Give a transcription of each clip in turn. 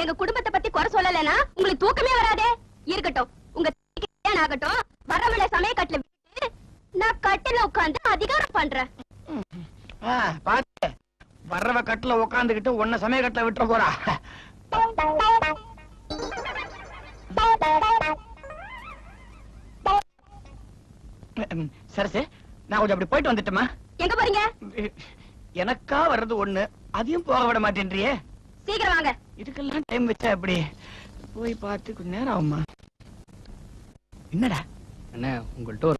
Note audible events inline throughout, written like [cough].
எங்க குடும்பத்தை பத்தி குறை சொல்லலைன்னா உங்களுக்கு தூக்கமே வராதே. இருக்கட்டும். உங்க ஆகட்டும். வரவளை சமய கட்டுல விட்டுட்டு நான் கட்டில உட்கார்ந்து அதிகாரம் பண்றேன். பாத்து. வர்றவ கட்டுல உக்காந்துக்கிட்டு உன்ன சமய கட்டுல விட்டுற போறா. சரசு நான் கொஞ்சம் அப்படி போயிட்டு வந்துட்டேமா எங்க போறீங்க? எனக்கா வர்றது ஒண்ணு அதையும் போக விட மாட்டேன்றியே. சீக்கிரம் வாங்க. இதுக்கெல்லாம் டைம் வச்சா எப்படி? போய் பார்த்து கொஞ்ச நேரம் ஆகுமா என்னடா? அண்ணே உங்கள்ட்ட ஒரு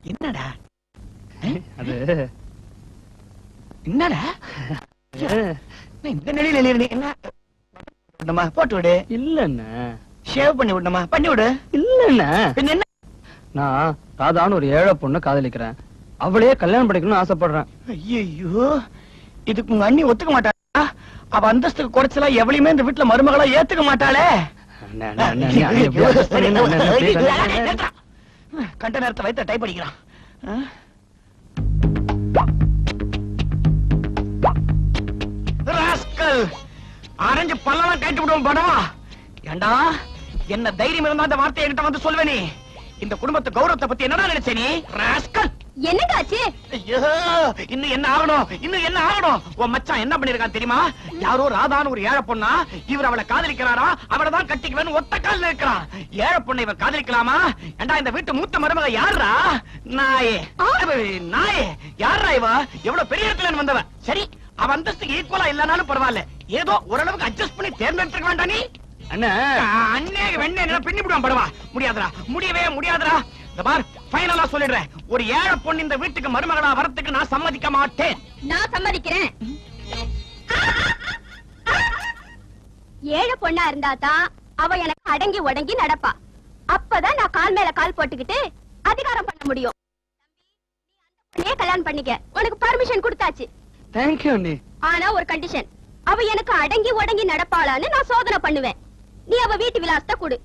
என்னடா? அது என்னடா? என்ன இந்த நிலையில எழுதி என்ன விடணுமா போட்டு விடு இல்லண்ணே. ஷேவ் பண்ணி விடணுமா? பண்ணி விடு. இல்லண்ணே. பின்ன என்ன? நான் ராதான்னு ஒரு ஏழை பொண்ணு காதலிக்கிறேன். அவளையே கல்யாணம் பண்ணிக்கணும்னு ஆசைப்படுறேன். ஐயோ இதுக்கு உங்க அண்ணி ஒத்துக்க மாட்டாளா? அவ அந்தஸ்துக்கு குறைச்சலா எவளையுமே இந்த வீட்டுல மருமகளா ஏத்துக்க மாட்டாளே. கண்ட நேரத்தை வைத்த டைப் அடிக்கிறான் அரைஞ்சு பல்லெல்லாம் கேட்டு விடுவோம் படவா ஏண்டா என்ன தைரியம் இருந்தா அந்த வார்த்தையை என்கிட்ட வந்து சொல்வேனே இந்த குடும்பத்து கௌரவத்தை பத்தி என்னடா நினைச்ச நீ? ராஸ்கல்! என்னங்க ஆச்சு ஐயோ இன்னும் என்ன ஆகணும்? இன்னும் என்ன ஆகணும்? உன் மச்சான் என்ன பண்ணிருக்கான் தெரியுமா? யாரோ ராதான்னு ஒரு ஏழை பொண்ணா இவர் அவளை காதலிக்கிறாரா? அவளை தான் கட்டிக்குவேன்னு ஒத்த கால்ல இருக்கிறான். ஏழை பொண்ணை இவன் காதலிக்கலாமா? ஏண்டா இந்த வீட்டு மூத்த மருமக யாரா நாயே. நாயே. யாரா இவ? எவ்வளவு பெரிய இடத்துல வந்தவ? சரி அவ அந்தஸ்துக்கு ஈக்குவலா இல்லனாலும் பரவாயில்ல. ஏதோ ஓரளவுக்கு அட்ஜஸ்ட் பண்ணி தேர்ந்தெடுத்துக்க வேண்டாம் நீ. அண்ணே. அண்ணே வெண்ணே பின்னி விடுவான் படவா? முடியாதுடா முடியவே முடியாதுடா. இந்த பார் ஃபைனலா சொல்லிடுறேன். ஒரு ஏழை பொண்ணு இந்த வீட்டுக்கு மருமகளா வரத்துக்கு நான் சம்மதிக்க மாட்டேன். நான் சம்மதிக்கிறேன். ஏழை பொண்ணா இருந்தா தான் அவ எனக்கு அடங்கி உடங்கி நடப்பா. அப்பதான் நான் கால் மேல கால் போட்டுக்கிட்டு அதிகாரம் பண்ண முடியும். தம்பி, நீ அந்த பொண்ணையே கல்யாணம் பண்ணிக்க. உனக்கு பர்மிஷன் கொடுத்தாச்சு. தேங்க்யூ அண்ணி. ஆனா ஒரு கண்டிஷன் அவ எனக்கு அடங்கி உடங்கி நடப்பாளான்னு நான் சோதனை பண்ணுவேன். நீ அவ வீட்டு விலாசத்தை கொடு.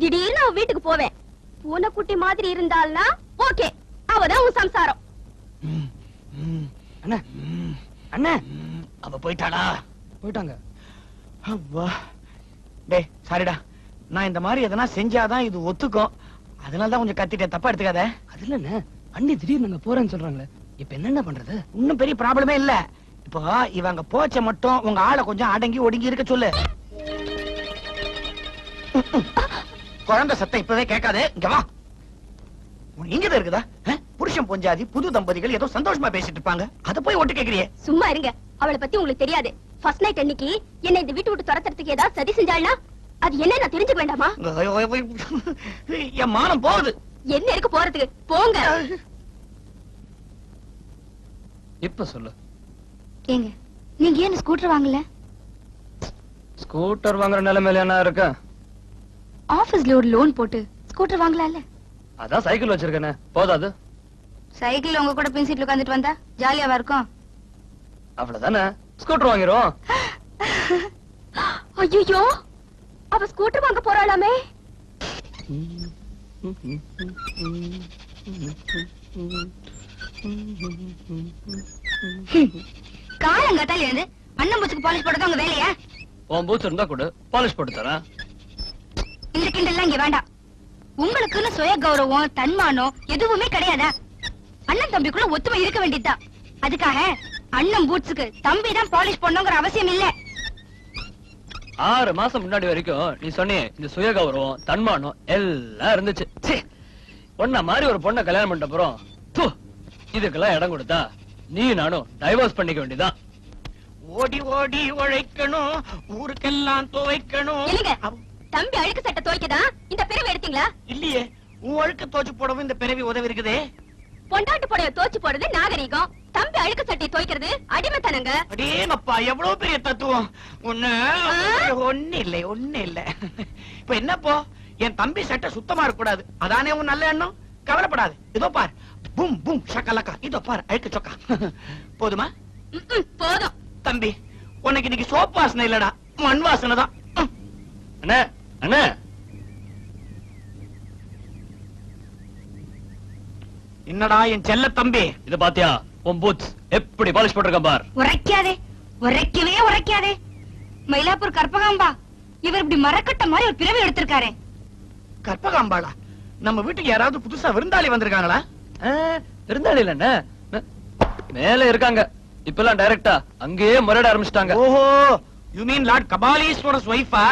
திடீர்னு அவ வீட்டுக்கு போவேன். பூனைக்குட்டி மாதிரி இருந்தாள்னா ஓகே அவதான் உன் சம்சாரம். அண்ணே அண்ணே. அவ போயிட்டாளா? போயிட்டாங்க. அப்பா டேய் சாரிடா. நான் இந்த மாதிரி எதனா செஞ்சாதான் இது ஒத்துக்கும். அதனால தான் கொஞ்சம் கத்திட்டேன். தப்பா எடுத்துக்காத. அது இல்லண்ணே அண்ணி திடீர்னு அங்க போறேன்னு சொல்றாங்களே. இப்ப என்னென்ன பண்றது? இன்னும் பெரிய ப்ராப்ளமே இல்ல. இப்போ இவங்க போச்ச மட்டும் உங்க ஆளை கொஞ்சம் அடங்கி ஒடுங்கி இருக்க சொல்லு. குழந்தை சத்தம் இப்பவே கேட்காது. இங்க வா. இங்கதான் இருக்குதா? புருஷன் பொஞ்சாதி புது தம்பதிகள் ஏதோ சந்தோஷமா பேசிட்டு இருப்பாங்க. அத போய் ஒட்டு கேக்குறியே. சும்மா இருங்க. அவளை பத்தி உங்களுக்கு தெரியாது. ஃபர்ஸ்ட் நைட் அன்னைக்கு என்ன இந்த வீட்டு விட்டு துரத்துறதுக்கு ஏதாவது சதி செஞ்சாள்னா அது என்ன நான் தெரிஞ்சுக்க வேண்டாமா? என் மானம் போகுது. என்ன இருக்கு போறதுக்கு? போங்க. இப்ப சொல்லு. ஏங்க நீங்க ஏன் ஸ்கூட்டர் வாங்கல? ஸ்கூட்டர் வாங்குற நிலைமையில என்ன இருக்க? ஆபீஸ்ல ஒரு லோன் போட்டு ஸ்கூட்டர் வாங்கலாம்ல. அதான் சைக்கிள் வச்சிருக்கேனே. போதாது. சைக்கிள் உங்க கூட பின் சீட்ல உட்காந்துட்டு வந்தா ஜாலியாவா இருக்கும்? அவ்வளவுதானே? ஸ்கூட்டர் வாங்கிரும். [laughs] ஐயோ அவ ஸ்கூட்டர் வாங்க போறாளாமே. காலங்காத்தால இருந்து அண்ணன் பூச்சுக்கு பாலிஷ் போடுறது உங்க வேலையா? உன் பூத்து இருந்தா கொடு. பாலிஷ் போட்டு தரேன். கிண்டல்லாம் இங்க வேண்டாம். உங்களுக்குன்னு சுய கௌரவம் தன்மானம் எதுவுமே கிடையாதா? அண்ணன் தம்பிக்குள்ள ஒத்துமை இருக்க வேண்டியதுதான். அதுக்காக அண்ணன் பூட்ஸுக்கு தம்பி தான் பாலிஷ் பண்ணுங்கிற அவசியம் இல்ல. ஆறு மாசம் முன்னாடி வரைக்கும் நீ சொன்னே இந்த சுய கௌரவம் தன்மானம் எல்லாம் இருந்துச்சு. ச்சீ, உன்ன மாதிரி ஒரு பொண்ணை கல்யாணம் பண்ணிட்ட அப்புறம் இதுக்கெல்லாம் இடம் கொடுத்தா நீ நானும் டைவர்ஸ் பண்ணிக்க வேண்டியதான் ஓடி ஓடி உழைக்கணும் ஊருக்கெல்லாம் துவைக்கணும். தம்பி அழுக்கு சட்டை துவைக்கதா? இந்த பிறவை எடுத்தீங்களா? இல்லையே உன் அழுக்க தோச்சு போடவும் இந்த பிறவி உதவி இருக்குதே பொண்டாட்டு புடவை தோச்சு போடுறது நாகரீகம். தம்பி அழுக்கு சட்டை துவைக்கிறது அடிமைத்தனங்க. அடேங்கப்பா எவ்வளவு பெரிய தத்துவம். ஒண்ணு ஒண்ணு இல்லை ஒண்ணு இல்ல. இப்ப என்னப்போ என் தம்பி சட்டை சுத்தமா இருக்க கூடாது அதானே உன் நல்ல எண்ணம்? கவலைப்படாது. இதோ பார். பூம் பூம் ஷக்கலக்கா இதோ பார் அழுக்கு சொக்கா. போதுமா? போதும். தம்பி உனக்கு இன்னைக்கு சோப் வாசனை இல்லடா. மண் வாசனை தான். ம். அண்ணே. என்னடா என் செல்ல தம்பி? இத பாத்தியா உன் பூத்ஸ் எப்படி பாலிஷ் போட்டிருக்க பார். உரைக்காதே உரைக்கவே உரைக்காதே. மயிலாப்பூர் கற்பகாம்பா இவர் இப்படி மரக்கட்ட மாதிரி ஒரு பிறவி எடுத்திருக்காரே. கற்பகாம்பாளா? நம்ம வீட்டுக்கு யாராவது புதுசா விருந்தாளி வந்திருக்காங்களா? விருந்தாளி இல்ல மேல இருக்காங்க. இப்பெல்லாம் டைரக்டா அங்கேயே முறையிட ஆரம்பிச்சிட்டாங்க. ஓஹோ. யூ மீன் லார்ட் கபாலீஸ்வரஸ் ஒய்ஃபா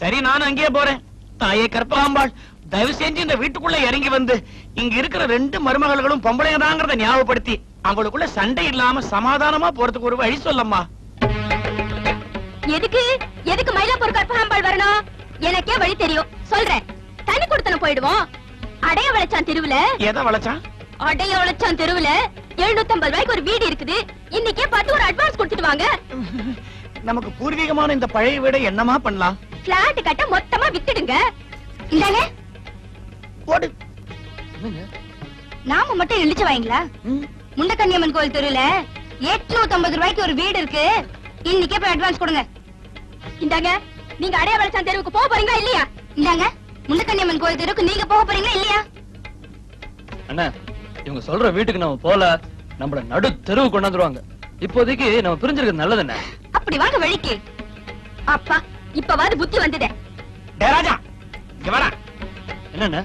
சரி நான் அங்கேயே போறேன். தாயே கற்பகாம்பாள் தயவு செஞ்சு இந்த வீட்டுக்குள்ள இறங்கி வந்து இங்க இருக்கிற ரெண்டு மருமகள்களும் பொம்பளைங்கதாங்கிறத ஞாபகப்படுத்தி அவங்களுக்குள்ள சண்டை இல்லாம சமாதானமா போறதுக்கு ஒரு வழி சொல்லம்மா. எதுக்கு? எதுக்கு மயிலாப்பூர் கற்பகாம்பாள் வரணும்? எனக்கே வழி தெரியும். சொல்றேன். தனி கொடுத்தன போயிடுவோம். அடைய வளைச்சான் தெருவுல. எதை வளைச்சான்? அடைய வளைச்சான் தெருவுல. 750 ரூபாய்க்கு ஒரு வீடு இருக்குது. இன்னைக்கே பார்த்து ஒரு அட்வான்ஸ் கொடுத்துட்டு வாங்க. நமக்கு பூர்வீகமான இந்த பழைய வீடை என்னமா பண்ணலாம்? பிளாட் கட்ட மொத்தமா வித்துடுங்க. இந்தாங்க. போடு. என்னங்க? நாம மட்டும் இழிச்சு வாங்களா முண்டக்கன்னியம்மன் கோயில் தெருவுல 850 ரூபாய்க்கு ஒரு வீடு இருக்கு. இன்னைக்கே போய் அட்வான்ஸ் கொடுங்க. இந்தாங்க. நீங்க அடைய வளைச்சான் தெருவுக்கு போக போறீங்களா இல்லையா? இந்தாங்க. முண்டக்கன்னியம்மன் கோயில் தெருவுக்கு நீங்க போக போறீங்களா இல்லையா? அண்ணா இவங்க சொல்ற வீட்டுக்கு நம்ம போல நம்மள நடு தெருவு கொண்டாந்துருவாங்க இப்போதைக்கு நம்ம பிரிஞ்சிருக்கிறது நல்லது என்ன அப்படி வாங்க வழிக்கு. அப்பா இப்பவாது புத்தி வந்ததே. டேய் ராஜா இங்க வரேன் என்னண்ணா?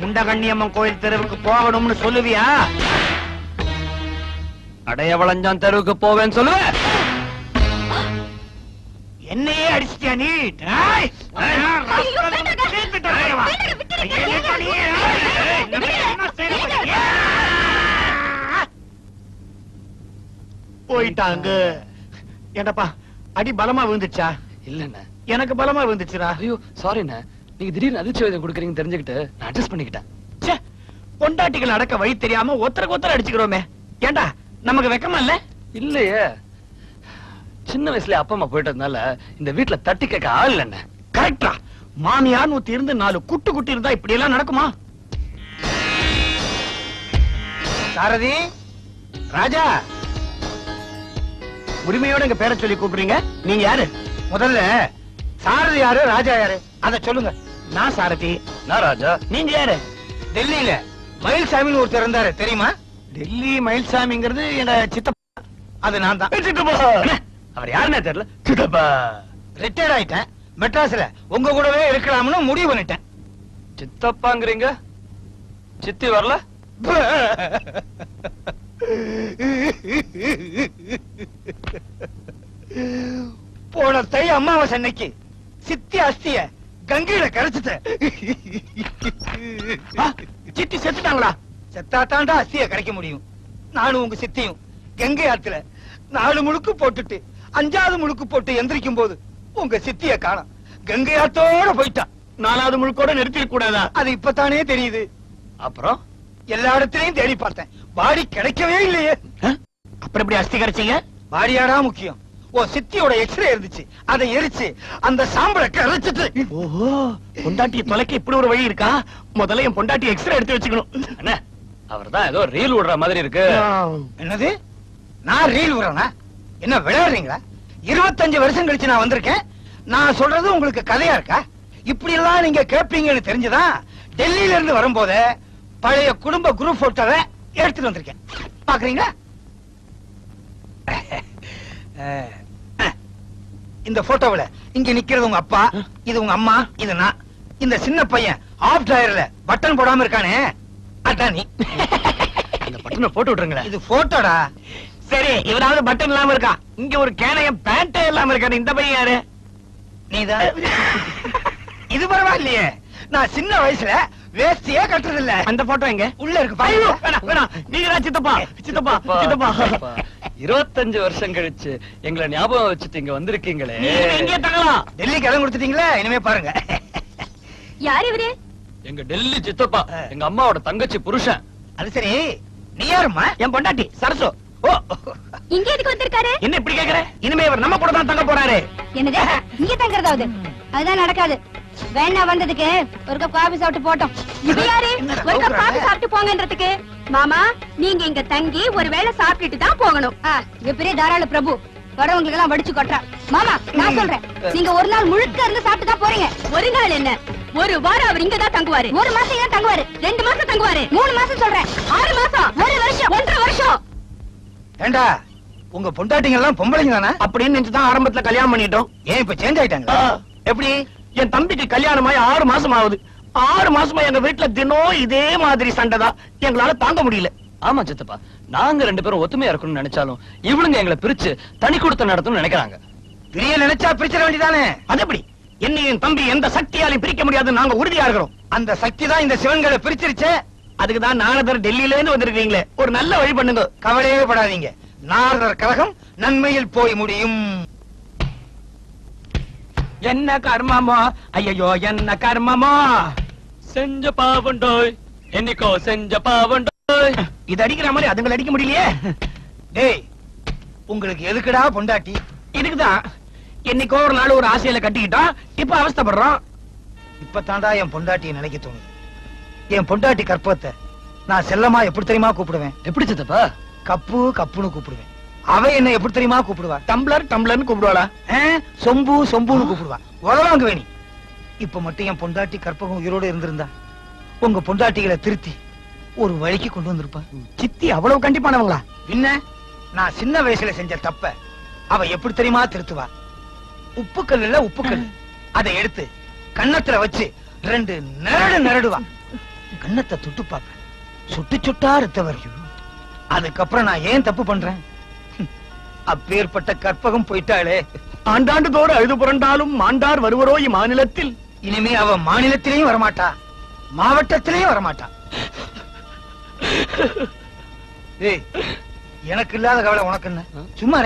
முண்டகண்ணியம்மன் கோயில் தெருவுக்கு போகணும்னு சொல்லுவியா? அடைய வளைஞ்சான் தெருவுக்கு போவேன்னு சொல்லுவேன் என்னையே அடிச்சிட்டியா நீ டேய்! ஐயோ, ராஸ்கல், வேண்டாங்க. தீர்த்துட்டு வரவா. வேண்டாங்க, விட்டுடுங்க. ஐயோ, என்னடா நீ? ஏய், இந்த மாதிரி என்ன செய்யற பாத்தியா? போயிட்டாங்க ஏண்டப்பா அடி பலமா விழுந்துச்சா இல்லண்ணா. எனக்கு பலமா விழுந்துச்சுடா. ஐயோ சாரிண்ணா நீங்க திடீர்னு அதிர்ச்சி வேதம் கொடுக்குறீங்கன்னு தெரிஞ்சுக்கிட்டு நான் அட்ஜஸ்ட் பண்ணிக்கிட்டேன். ச்சே பொண்டாட்டிகள் அடக்க வழி தெரியாம ஒருத்தருக்கு ஒருத்தர் அடிச்சுக்கிறோமே. ஏண்டா நமக்கு வெக்கமா இல்ல? இல்லையே. சின்ன வயசுல அப்பா அம்மா போயிட்டதுனால இந்த வீட்டுல தட்டி கேட்க ஆள் இல்லைண்ணே. கரெக்டா மாமியார் நூத்தி இருந்து நாலு குட்டு குட்டி இருந்தா இப்படி எல்லாம் நடக்குமா? சாரதி ராஜா. உரிமையோட எங்க பேரை சொல்லி கூப்பிடுறீங்க? நீங்க யாரு? முதல்ல சாரதி யாரு ராஜா யாரு? அத சொல்லுங்க. நான் சாரதி. நான் ராஜா. நீங்க யாரு? டெல்லியில மயில்சாமின்னு ஒருத்தர் இருந்தாரு. தெரியுமா? டெல்லி மயில்சாமிங்கிறது என்ன சித்தப்பா. அது நான் தான். சித்தப்பா! அவர் யாருன்னே தெரியல. சித்தப்பா! ரிட்டையர்ட் ஆயிட்டேன். மெட்ராஸ்ல உங்க கூடவே இருக்கலாம்னு முடிவு பண்ணிட்டேன். சித்தப்பாங்கிறீங்க? சித்தி வரல? [laughs] அமாவாசை அன்னைக்கு சித்தி அஸ்திய கங்கையில கரைச்சிட்ட. சித்தி செத்துட்டாங்களா? செத்தாத்தாண்டா அஸ்திய கரைக்க முடியும். நானும் உங்க சித்தியும் கங்கை ஆத்துல நாலு முழுக்கு போட்டுட்டு அஞ்சாவது முழுக்கு போட்டு எந்திரிக்கும் போது உங்க சித்திய காணோம். கங்கை ஆத்தோட போயிட்டா. நாலாவது முழுக்கோட நிறுத்திட கூடாதா? அது இப்பதானே தெரியுது. அப்புறம்? எல்லா இடத்துலயும் தேடி பார்த்தேன். பாடி கிடைக்கவே இல்லையே. அப்புறம் எப்படி அஸ்தி கிடைச்சீங்க பாடியாடா முக்கியம். சித்தியோட எக்ஸ்ரே இருந்துச்சு. அதை எரிச்சு அந்த சாம்பலை கரைச்சிட்டு ஓஹோ பொண்டாட்டி தொலைக்க இப்படி ஒரு வழி இருக்கா? முதல்ல என் பொண்டாட்டி எக்ஸ்ரே எடுத்து வச்சுக்கணும். அண்ணே அவர் தான் ஏதோ ரீல் விடுற மாதிரி இருக்கு. என்னது? நான் ரீல் விடுறேனா? என்ன விளையாடுறீங்களா? இருபத்தஞ்சு வருஷம் கழிச்சு நான் வந்திருக்கேன். நான் சொல்றது உங்களுக்கு கதையா இருக்கா? இப்படி எல்லாம் நீங்க கேட்பீங்கன்னு தெரிஞ்சுதான் டெல்லியில இருந்து வரும்போது பழைய குடும்ப குரூப் போட்டோவை எடுத்துட்டு வந்திருக்கேன். பாக்குறீங்களா. [laughs] இந்த போட்டோவுல இங்க நிக்கிறது உங்க அப்பா இது உங்க அம்மா இது நான். இந்த சின்ன பையன் ஆஃப் டயர்ல பட்டன் போடாம இருக்கானே. அதான் நீ. அந்த பட்டனை போட்டு விட்டுருங்களேன். இது போட்டோடா சரி இவராவது பட்டன் இல்லாம இருக்கா? இங்க ஒரு கேனைய பேண்டே இல்லாம இருக்காரு இந்த பையன் யாரு? நீதான் இது பரவாயில்லையே. நான் சின்ன வயசுல வேஸ்டியே கட்டுறது இல்ல அந்த போட்டோ எங்க? உள்ள இருக்கு. நீங்க சித்தப்பா சித்தப்பா. சித்தப்பா. இருபத்தஞ்சு வருஷம் கழிச்சு எங்களை ஞாபகம் வச்சுட்டு இங்க வந்திருக்கீங்களே. நீங்க எங்கே தங்கலாம். டெல்லி கடன் கொடுத்துட்டீங்களா? இனிமே பாருங்க. யார் இவரு? எங்க டெல்லி சித்தப்பா எங்க அம்மாவோட தங்கச்சி புருஷன். அது சரி. நீ யாரும்மா? என் பொண்டாட்டி சரசு. ஓ. இங்க எதுக்கு வந்திருக்காரு? என்ன இப்படி கேக்குற? இனிமே இவர் நம்ம கூட தான் தங்க போறாரு. என்னது? இங்க தங்குறதாவது? அதுதான் நடக்காது. வேணா வந்ததுக்கு ஒரு கப் காபி சாப்பிட்டு போட்டோம். இது யாரு? ஒரு கப்? காபி சாப்பிட்டு போங்கன்றதுக்கு. மாமா நீங்க இங்க தங்கி ஒரு வேளை சாப்பிட்டுட்டு தான் போகணும். இவ பெரிய தாராள பிரபு. வரவங்களுக்கு எல்லாம் வடிச்சு கொட்டுறா. மாமா நான் சொல்றேன். நீங்க ஒரு நாள் முழுக்க இருந்து சாப்பிட்டு தான் போறீங்க. ஒரு நாள் என்ன? ஒரு வாரம் அவர் இங்க தான் தங்குவாரு. ஒரு மாசம் ஏன் தங்குவாரு? ரெண்டு மாசம் தங்குவாரு. மூணு மாசம் சொல்றேன். ஆறு மாசம். ஒரு வருஷம். ஏண்டா உங்க பொண்டாட்டிங்க எல்லாம் பொம்பளைங்க தானே? அப்படின்னு நினைச்சுதான் ஆரம்பத்துல கல்யாணம் பண்ணிட்டோம். ஏன் இப்ப சேஞ்ச் ஆயிட்டாங்க? எப்படி? என் தம்பிக்கு கல்யாணமாயி ஆறு மாசம் ஆகுது ஆறு மாசமா எங்க வீட்டுல தினம் இதே மாதிரி சண்டை தான் எங்களால தாங்க முடியல. ஆமா சித்தப்பா நாங்க ரெண்டு பேரும் ஒத்துமையா இருக்கணும்னு நினைச்சாலும் இவளுங்க எங்களை பிரிச்சு தனி கொடுத்த நடத்தணும்னு நினைக்கிறாங்க. பிரிய நினைச்சா பிரிச்சிட வேண்டியதானே? அது எப்படி? என்ன என் தம்பி எந்த சக்தியாலையும் பிரிக்க முடியாதுன்னு நாங்க உறுதியா இருக்கிறோம். அந்த சக்தி தான் இந்த சிவன்களை பிரிச்சிருச்சே. அதுக்கு தான் நானதர் டெல்லியில இருந்து வந்திருக்கீங்களே. ஒரு நல்ல வழி பண்ணுங்க. கவலையே படாதீங்க. நாரதர் கழகம் நன்மையில் போய் முடியும். என்ன கர்மமோ? ஐயோ என்ன கர்மமோ? செஞ்ச பாவண்டோய். என்னைக்கோ செஞ்ச பாவண்டோய். இது அடிக்கிற மாதிரி அதுங்களை அடிக்க முடியலையே. டேய் உங்களுக்கு எதுக்குடா பொண்டாட்டி? இதுக்குதான் என்னைக்கோ ஒரு நாள் ஒரு ஆசையில கட்டிக்கிட்டோம். இப்ப அவஸ்தைப்படுறோம். இப்ப தாண்டா என் பொண்டாட்டியை நினைக்க தோணுது. என் பொண்டாட்டி கற்பத்தை நான் செல்லமா எப்படி தெரியுமா கூப்பிடுவேன்? எப்படி சித்தப்பா? கப்பு கப்புன்னு கூப்பிடுவேன். அவ என்ன எப்படி தெரியுமா கூப்பிடுவா? டம்ளர் டம்ளர்னு கூப்பிடுவாளா? சொம்பு சொம்புன்னு கூப்பிடுவா. உதவாங்க வேணி. இப்ப மட்டும் என் பொண்டாட்டி கற்பகம் உயிரோட இருந்திருந்தா உங்க பொண்டாட்டிகளை திருத்தி ஒரு வழிக்கு கொண்டு வந்திருப்பா. சித்தி அவ்வளவு கண்டிப்பானவங்களா? என்ன நான் சின்ன வயசுல செஞ்ச தப்ப அவ எப்படி தெரியுமா திருத்துவா? உப்புக்கல் இல்ல உப்புக்கல். அதை எடுத்து கன்னத்துல வச்சு ரெண்டு நரடு நரடுவா. கன்னத்தை தொட்டு பார்ப்பேன். சுட்டு சுட்டா ரத்த வரும் அதுக்கப்புறம் நான் ஏன் தப்பு பண்றேன்? அப்பேற்பட்ட கற்பகம் போயிட்டாளே. ஆண்டாண்டு தோறு அழுது புரண்டாலும் மாண்டார் வருவரோ இம்மாநிலத்தில். இனிமே அவ மாநிலத்திலையும் வரமாட்டா. மாவட்டத்திலேயும் வரமாட்டா. எனக்கு இல்லாத கவலை உனக்கு என்ன? சும்மா